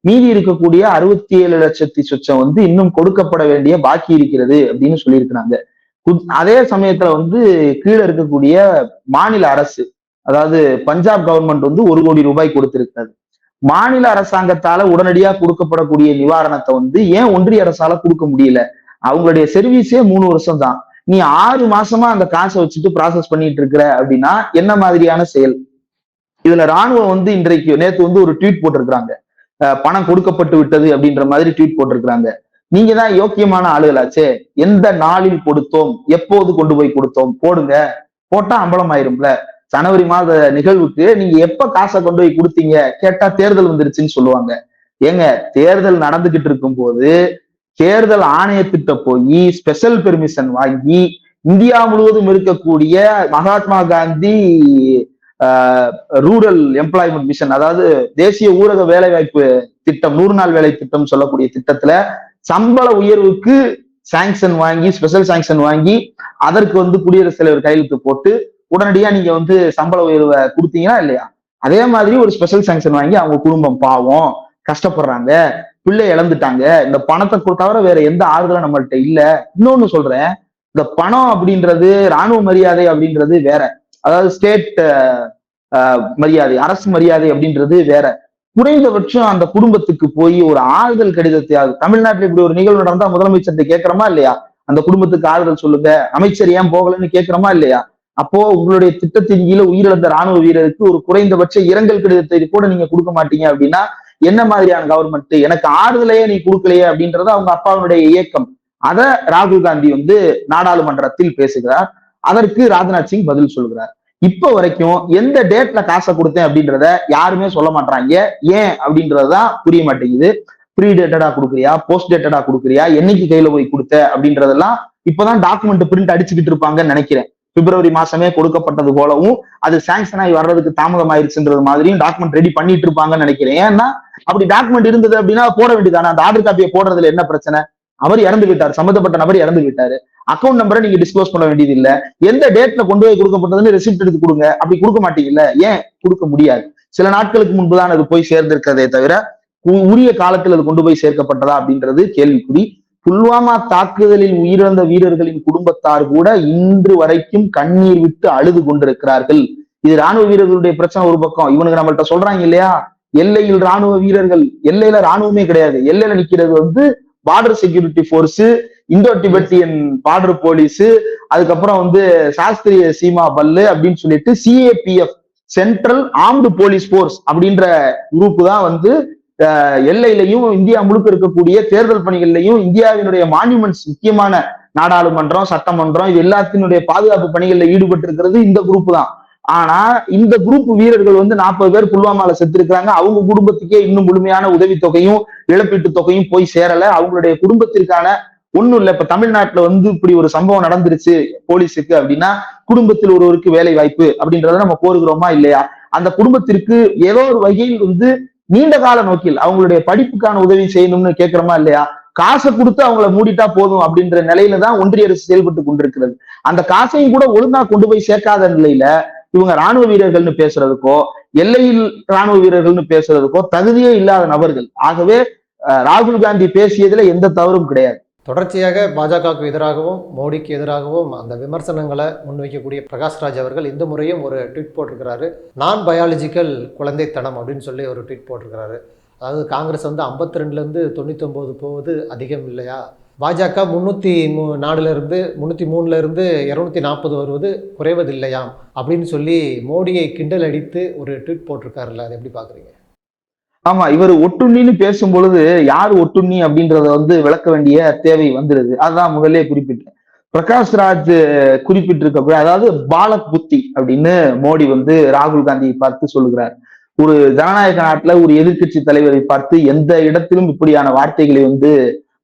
மீதி இருக்கக்கூடிய அறுபத்தி ஏழு லட்சத்தி சொச்சம் வந்து இன்னும் கொடுக்கப்பட வேண்டிய பாக்கி இருக்கிறது அப்படின்னு சொல்லியிருக்கிறாங்க. அதே சமயத்துல வந்து கீழே இருக்கக்கூடிய மாநில அரசு அதாவது பஞ்சாப் கவர்மெண்ட் வந்து ஒரு கோடி ரூபாய் கொடுத்திருக்கிறது. மாநில அரசாங்கத்தால உடனடியா கொடுக்கப்படக்கூடிய நிவாரணத்தை வந்து ஏன் ஒன்றிய அரசால கொடுக்க முடியல? அவங்களுடைய சர்வீஸே மூணு வருஷம் தான். நீ ஆறு மாசமா அந்த காசை வச்சுட்டு ப்ராசஸ் பண்ணிட்டு இருக்கிற அப்படின்னா என்ன மாதிரியான செயல்? இதுல ராணுவம் வந்து இன்றைக்கு நேத்து வந்து ஒரு ட்வீட் போட்டிருக்கிறாங்க. பணம் கொடுக்கப்பட்டு விட்டது அப்படின்ற மாதிரி ட்வீட் போட்டிருக்கிறாங்க. நீங்க தான் யோக்கியமான ஆளுகளாச்சே. எந்த நாளில் கொடுத்தோம்? எப்போது கொண்டு போய் கொடுத்தோம்? போடுங்க. போட்டா அம்பலம் ஆயிரும்ல ஜனவரி மாத நிகழ்வுக்கு நீங்க எப்ப காசை கொண்டு போய் கொடுத்தீங்க? கேட்டா தேர்தல் வந்துருச்சுன்னு சொல்லுவாங்க. ஏங்க தேர்தல் நடந்துகிட்டு இருக்கும் போது தேர்தல் ஆணையத்திட்ட போய் ஸ்பெஷல் பெர்மிஷன் வாங்கி இந்தியா முழுவதும் இருக்கக்கூடிய Mahatma Gandhi rural employment mission அதாவது தேசிய ஊரக வேலைவாய்ப்பு திட்டம் நூறு நாள் வேலை திட்டம் சொல்லக்கூடிய திட்டத்துல சம்பள உயர்வுக்கு சாங்ஷன் வாங்கி ஸ்பெஷல் சாங்ஷன் வாங்கி அதற்கு வந்து குடியரசுத் தலைவர் கையெழுத்து போட்டு உடனடியா நீங்க வந்து சம்பள உயர்வை கொடுத்தீங்களா இல்லையா? அதே மாதிரி ஒரு ஸ்பெஷல் சாங்ஷன் வாங்கி அவங்க குடும்பம் பாவம் கஷ்டப்படுறாங்க பிள்ளை இழந்துட்டாங்க இந்த பணத்தை தவிர வேற எந்த ஆறுதலும் நம்மள்கிட்ட இல்ல. இன்னொன்னு சொல்றேன் இந்த பணம் அப்படின்றது ராணுவ மரியாதை அப்படின்றது வேற. அதாவது ஸ்டேட் மரியாதை அரசு மரியாதை அப்படின்றது வேற. குறைந்தபட்சம் அந்த குடும்பத்துக்கு போய் ஒரு ஆறுதல் கடிதத்தையாவது தமிழ்நாட்டில் இப்படி ஒரு நிகழ்வு நடந்தா முதலமைச்சர்கிட்ட கேட்கிறோமா இல்லையா? அந்த குடும்பத்துக்கு ஆறுதல் சொல்லுங்க. அமைச்சர் ஏன் போகலன்னு கேட்கிறோமா இல்லையா? அப்போ உங்களுடைய திட்டத்தின் கீழே உயிரிழந்த ராணுவ வீரருக்கு ஒரு குறைந்தபட்ச இரங்கல் கடிதத்தை கூட நீங்க கொடுக்க மாட்டீங்க அப்படின்னா என்ன மாதிரியான கவர்மெண்ட் எனக்கு ஆறுதலையே நீ கொடுக்கலையே அப்படின்றது அவங்க அப்பாவுடைய இயக்கம். அத ராகுல் காந்தி வந்து நாடாளுமன்றத்தில் பேசுகிறார். அதற்கு ராஜ்நாத் சிங் பதில் சொல்கிறார் இப்ப வரைக்கும் எந்த டேட்ல காசை கொடுத்தேன் அப்படின்றத யாருமே சொல்ல மாட்டாங்க ஏன் அப்படின்றதுதான் புரிய மாட்டேங்குது. ப்ரீ டேட்டடா கொடுக்குறியா போஸ்ட் டேட்டடா கொடுக்குறியா என்னைக்கு கையில போய் கொடுத்த அப்படின்றதெல்லாம் இப்பதான் டாக்குமெண்ட் பிரிண்ட் அடிச்சுக்கிட்டு இருப்பாங்கன்னு நினைக்கிறேன். பிப்ரவரி மாசமே கொடுக்கப்பட்டது போலவும் அது சாங்ஷன் ஆகி வர்றதுக்கு தாமதம் ஆயிருச்சுன்றது மாதிரியும் டாக்குமெண்ட் ரெடி பண்ணிட்டு இருப்பாங்கன்னு நினைக்கிறேன். ஏன்னா அப்படி டாக்குமெண்ட் இருந்தது அப்படின்னா போட வேண்டியதானே அந்த ஆர்டர் காப்பியை போடுறதுல என்ன பிரச்சனை? அவர் இறந்து விட்டார். சம்பந்தப்பட்ட நபர் இறந்து விட்டாரு. அக்கௌண்ட் நம்பரை நீங்க டிஸ்க்ளோஸ் பண்ண வேண்டியது இல்ல எந்த டேட்ல கொண்டு போய் கொடுக்கப்பட்டதுன்னு ரெசிப்ட் எடுத்து கொடுங்க. அப்படி கொடுக்க மாட்டீங்கல்ல. ஏன்? கொடுக்க முடியாது. சில நாட்களுக்கு முன்புதான் அது போய் சேர்ந்திருக்கிறதே தவிர உரிய காலத்தில் அது கொண்டு போய் சேர்க்கப்பட்டதா அப்படின்றது கேள்விக்குறி. புல்வாமா தாக்குதலில் உயிரிழந்த வீரர்களின் குடும்பத்தார் கூட இன்று வரைக்கும் கண்ணீர் விட்டு அழுது கொண்டிருக்கிறார்கள். இது ராணுவ வீரர்களுடைய பிரச்சனை ஒரு பக்கம். இவனுக்கு நம்மள்ட்ட சொல்றாங்க இல்லையா? எல்லையில் ராணுவ வீரர்கள். எல்லையில ராணுவமே கிடையாது. எல்லையில நிக்கிறது வந்து border security force Indo Tibetan border police அதுக்கப்புறம் வந்து சாஸ்திரிய சீமா பல்லு அப்படின்னு சொல்லிட்டு CAPF central armed police force அப்படின்ற குரூப் தான் வந்து எல்லையிலையும் இந்தியா முழுக்க இருக்கக்கூடிய தேர்தல் பணிகள்லையும் இந்தியாவினுடைய மான்யூமெண்ட்ஸ் முக்கியமான நாடாளுமன்றம் சட்டமன்றம் இது எல்லாத்தினுடைய பாதுகாப்பு பணிகளில் ஈடுபட்டு இருக்கிறது இந்த குரூப் தான். ஆனா இந்த குரூப் வீரர்கள் வந்து நாற்பது பேர் புல்வாமால செத்துருக்கிறாங்க. அவங்க குடும்பத்துக்கே இன்னும் முழுமையான உதவித்தொகையும் இழப்பீட்டு தொகையும் போய் சேரல. அவங்களுடைய குடும்பத்திற்கான ஒண்ணும் இல்ல. இப்ப தமிழ்நாட்டுல வந்து இப்படி ஒரு சம்பவம் நடந்துருச்சு போலீஸுக்கு அப்படின்னா குடும்பத்தில் ஒருவருக்கு வேலை வாய்ப்பு அப்படின்றத நம்ம கோருகிறோமா இல்லையா? அந்த குடும்பத்திற்கு ஏதோ ஒரு வகையில் வந்து நீண்ட கால நோக்கில் அவங்களுடைய படிப்புக்கான உதவி செய்யணும்னு கேட்கிறோமா இல்லையா? காசை கொடுத்து அவங்கள மூடிட்டா போதும் அப்படின்ற நிலையில தான் ஒன்றிய அரசு செயல்பட்டு கொண்டிருக்கிறது. அந்த காசையும் கூட ஒழுங்கா கொண்டு போய் சேர்க்காத நிலையில இவங்க ராணுவ வீரர்கள்னு பேசுறதுக்கோ எல்லையில் ராணுவ வீரர்கள்னு பேசுறதுக்கோ தகுதியே இல்லாத நபர்கள். ஆகவே ராகுல் காந்தி பேசியதுல எந்த தவறும் கிடையாது. தொடர்ச்சியாக பாஜகவுக்கு எதிராகவும் மோடிக்கு எதிராகவும் அந்த விமர்சனங்களை முன்வைக்கக்கூடிய பிரகாஷ்ராஜ் அவர்கள் இந்த முறையும் ஒரு ட்வீட் போட்டிருக்கிறாரு. நான் பயாலஜிக்கல் குழந்தைத்தனம் அப்படின்னு சொல்லி ஒரு ட்வீட் போட்டிருக்கிறாரு. அதாவது காங்கிரஸ் வந்து 52 ரெண்டுலேருந்து தொண்ணூத்தொம்போது போவது அதிகம் இல்லையா? பாஜக முந்நூற்றி மூ நாலுலேருந்து முந்நூற்றி மூணுலேருந்து இரநூத்தி நாற்பது வருவது குறைவதில்லையாம் அப்படின்னு சொல்லி மோடியை கிண்டல் அடித்து ஒரு ட்வீட் போட்டிருக்காருல்ல அதை எப்படி பார்க்குறீங்க? ஆமா இவர் ஒட்டுண்ணின்னு பேசும் பொழுது யார் ஒட்டுண்ணி அப்படின்றத வந்து விளக்க வேண்டிய தேவை வந்துருது. அதான் முதல்ல குறிப்பிட்டேன். பிரகாஷ் ராஜ் குறிப்பிட்டிருக்க அதாவது பாலக் புத்தி அப்படின்னு மோடி வந்து ராகுல் காந்தியை பார்த்து சொல்லுகிறார். ஒரு ஜனநாயக நாட்டுல ஒரு எதிர்க்கட்சி தலைவரை பார்த்து எந்த இடத்திலும் இப்படியான வார்த்தைகளை வந்து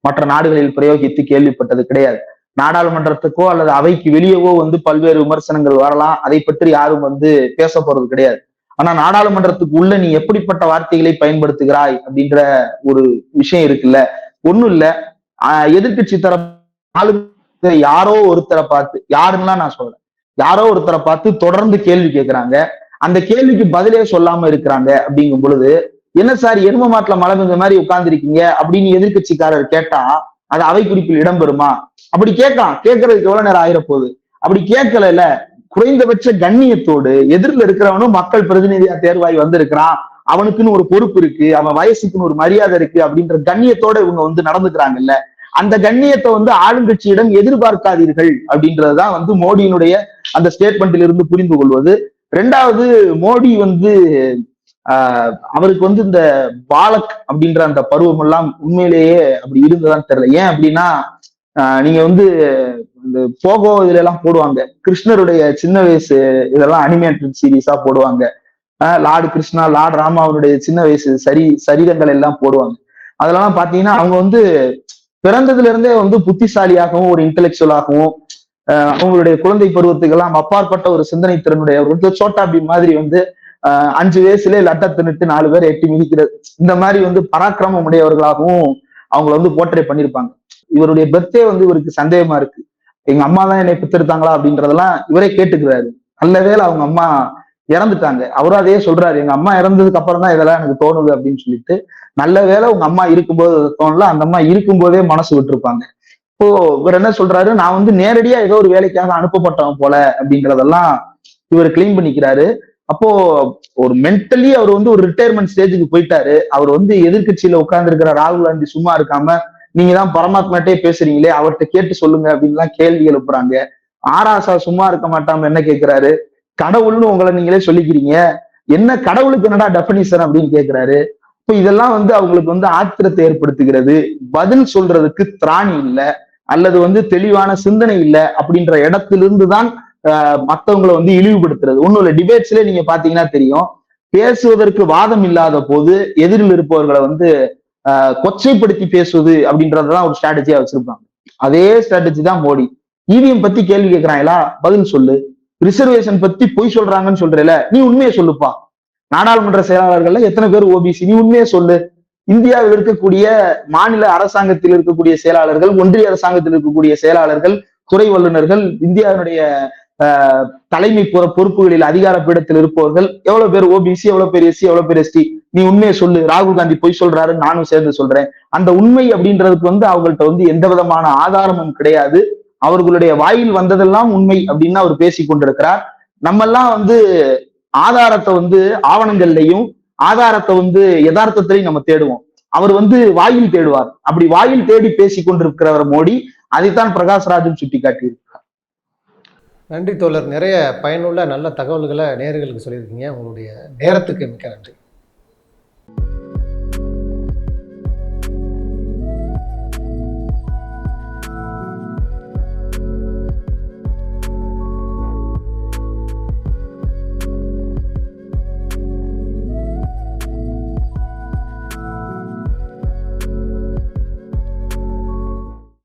மற்ற நாடுகளில் பிரயோகித்து கேள்விப்பட்டது கிடையாது. நாடாளுமன்றத்துக்கோ அல்லது அவைக்கு வெளியவோ வந்து பல்வேறு விமர்சனங்கள் வரலாம். அதை பற்றி யாரும் வந்து பேச போறது கிடையாது. ஆனா நாடாளுமன்றத்துக்கு உள்ள நீ எப்படிப்பட்ட வார்த்தைகளை பயன்படுத்துகிறாய் அப்படின்ற ஒரு விஷயம் இருக்குல்ல. ஒண்ணும் இல்ல. ஆஹ் எதிர்க்கட்சி தரப்பு யாரோ ஒருத்தரை பார்த்து யாருன்னா நான் சொல்றேன். யாரோ ஒருத்தரை பார்த்து தொடர்ந்து கேள்வி கேட்கிறாங்க அந்த கேள்விக்கு பதிலே சொல்லாம இருக்கிறாங்க அப்படிங்கும் பொழுது என்ன சார் எரும மாட்டுல மழை பெஞ்ச மாதிரி உட்கார்ந்துருக்கீங்க அப்படின்னு எதிர்கட்சிக்காரர் கேட்டா அது அவை குறிப்பில் இடம்பெறுமா? அப்படி கேட்கலாம். கேட்கறதுக்கு எவ்வளவு நேரம் ஆயிர போகுது அப்படி கேட்கல குறைந்தபட்ச கண்ணியத்தோடு எதிரில் இருக்கிறவனும் மக்கள் பிரதிநிதியா தேர்வாய் வந்திருக்கிறான். அவனுக்குன்னு ஒரு பொறுப்பு இருக்கு அவன் வயசுக்குன்னு ஒரு மரியாதை இருக்கு அப்படின்ற கண்ணியத்தோட இவங்க வந்து நடந்துக்கிறாங்கல்ல. அந்த கண்ணியத்தை வந்து ஆளுங்கட்சியிடம் எதிர்பார்க்காதீர்கள் அப்படின்றதுதான் வந்து மோடியினுடைய அந்த ஸ்டேட்மெண்ட்டில் இருந்து புரிந்து கொள்வது. ரெண்டாவது மோடி வந்து அவருக்கு வந்து இந்த பாலக் அப்படின்ற அந்த பருவம் எல்லாம் உண்மையிலேயே அப்படி இருந்ததான் தெரியல. ஏன் அப்படின்னா நீங்க வந்து இந்த போகோ இதுல எல்லாம் போடுவாங்க. கிருஷ்ணருடைய சின்ன வயசு இதெல்லாம் அனிமேட்டட் சீரீஸா போடுவாங்க. லார்டு கிருஷ்ணா லார்டு ராமாவனுடைய சின்ன வயசு சரி சரீரங்கள் எல்லாம் போடுவாங்க. அதெல்லாம் பாத்தீங்கன்னா அவங்க வந்து பிறந்ததுல இருந்தே வந்து புத்திசாலியாகவும் ஒரு இன்டலெக்சுவலாகவும் அவங்களுடைய குழந்தை பருவத்துக்கெல்லாம் அப்பாற்பட்ட ஒரு சிந்தனை திறனுடைய ஒரு சோட்டா அப்படி மாதிரி வந்து அஞ்சு வயசுல லட்ட தின்னுட்டு நாலு பேர் எட்டி மிதிக்கிறது இந்த மாதிரி வந்து பராக்கிரமம் உடையவர்களாகவும் அவங்கள வந்து போர்ட்ரே பண்ணியிருப்பாங்க. இவருடைய பெர்த்தே வந்து இவருக்கு சந்தேகமா இருக்கு. எங்க அம்மா தான் என்னை பித்திருத்தாங்களா அப்படின்றதெல்லாம் இவரே கேட்டுக்கிறாரு. நல்ல வேளை அவங்க அம்மா இறந்துட்டாங்க. அவரும் அதே சொல்றாரு. எங்க அம்மா இறந்ததுக்கு அப்புறம் தான் இதெல்லாம் எனக்கு தோணுது அப்படின்னு சொல்லிட்டு நல்ல வேளை உங்க அம்மா இருக்கும்போது தோணல. அந்த அம்மா இருக்கும்போதே மனசு விட்டுருப்பாங்க. இப்போ இவர் என்ன சொல்றாரு? நான் வந்து நேரடியா ஏதோ ஒரு வேலைக்காக அனுப்பப்பட்டவன் போல அப்படிங்கிறதெல்லாம் இவர் கிளைம் பண்ணிக்கிறாரு. அப்போ ஒரு மென்டலி அவர் வந்து ஒரு ரிட்டையர்மெண்ட் ஸ்டேஜுக்கு போயிட்டாரு. அவர் வந்து எதிர்கட்சியில உட்கார்ந்து இருக்கிற ராகுல் காந்தி சும்மா இருக்காம நீங்க தான் பரமாத்மாட்டே பேசுறீங்களே அவர்கிட்ட கேட்டு சொல்லுங்க அப்படின்லாம் கேள்வி எழுப்புறாங்க. ஆராசா சும்மா இருக்க மாட்டாம என்ன கேட்கிறாரு கடவுள்னு உங்களை நீங்களே சொல்லிக்கிறீங்க. என்ன கடவுளுக்கு என்னடா டெபினிஷன் அப்படின்னு கேட்கிறாரு இப்போ இதெல்லாம் வந்து அவங்களுக்கு வந்து ஆத்திரத்தை ஏற்படுத்துகிறது. பதில் சொல்றதுக்கு திராணி இல்லை அல்லது வந்து தெளிவான சிந்தனை இல்லை அப்படின்ற இடத்திலிருந்து தான் மத்தவங்களை வந்து இழிவுபடுத்துறது. ஒன்னும் இல்ல. டிபேட்ஸ்ல நீங்க பாத்தீங்கன்னா தெரியும். பேசுவதற்கு வாதம் இல்லாத போது எதிரில் இருப்பவர்களை வந்து ஆஹ், கொச்சைப்படுத்தி பேசுவது அப்படின்றதுதான் ஒரு ஸ்ட்ராட்டஜியா வச்சிருப்பாங்க. அதே ஸ்ட்ராட்டஜி தான் மோடி. இவிஎம் பத்தி கேள்வி கேட்கிறாங்களா பதில் சொல்லு. ரிசர்வேஷன் பத்தி பொய் சொல்றாங்கன்னு சொல்றேல நீ உண்மையை சொல்லுப்பா. நாடாளுமன்ற செயலாளர்கள்ல எத்தனை பேர் ஓபிசி நீ உண்மையை சொல்லு. இந்தியாவில் இருக்கக்கூடிய மாநில அரசாங்கத்தில் இருக்கக்கூடிய செயலாளர்கள் ஒன்றிய அரசாங்கத்தில் இருக்கக்கூடிய செயலாளர்கள் துறை வல்லுநர்கள் இந்தியாவினுடைய தலைமை பொற- பொறுப்புகளில் அதிகார பீடத்தில் இருப்பவர்கள் எவ்வளவு பேர் ஓபிசி எவ்வளவு பேர் எஸ்சி எவ்வளவு பேர் எஸ்டி நீ உண்மையை சொல்லு. ராகுல் காந்தி பொய் சொல்றாரு நானும் சேர்ந்து சொல்றேன். அந்த உண்மை அப்படின்றதுக்கு வந்து அவங்கள்ட்ட வந்து எந்த விதமான ஆதாரமும் கிடையாது. அவர்களுடைய வாயில் வந்ததெல்லாம் உண்மை அப்படின்னு அவர் பேசி கொண்டிருக்கிறார். நம்மெல்லாம் வந்து ஆதாரத்தை வந்து ஆவணங்கள்லையும் ஆதாரத்தை வந்து யதார்த்தத்திலையும் நம்ம தேடுவோம். அவர் வந்து வாயில் தேடுவார். அப்படி வாயில் தேடி பேசி கொண்டிருக்கிறவர் மோடி அதைத்தான் பிரகாஷ் ராஜும் சுட்டி காட்டியிருக்கிறார் நன்றி தோழர். நிறைய பயனுள்ள நல்ல தகவல்களை நேர்களுக்கு சொல்லியிருக்கீங்க. உங்களுடைய நேரத்துக்கு மிக்க நன்றி.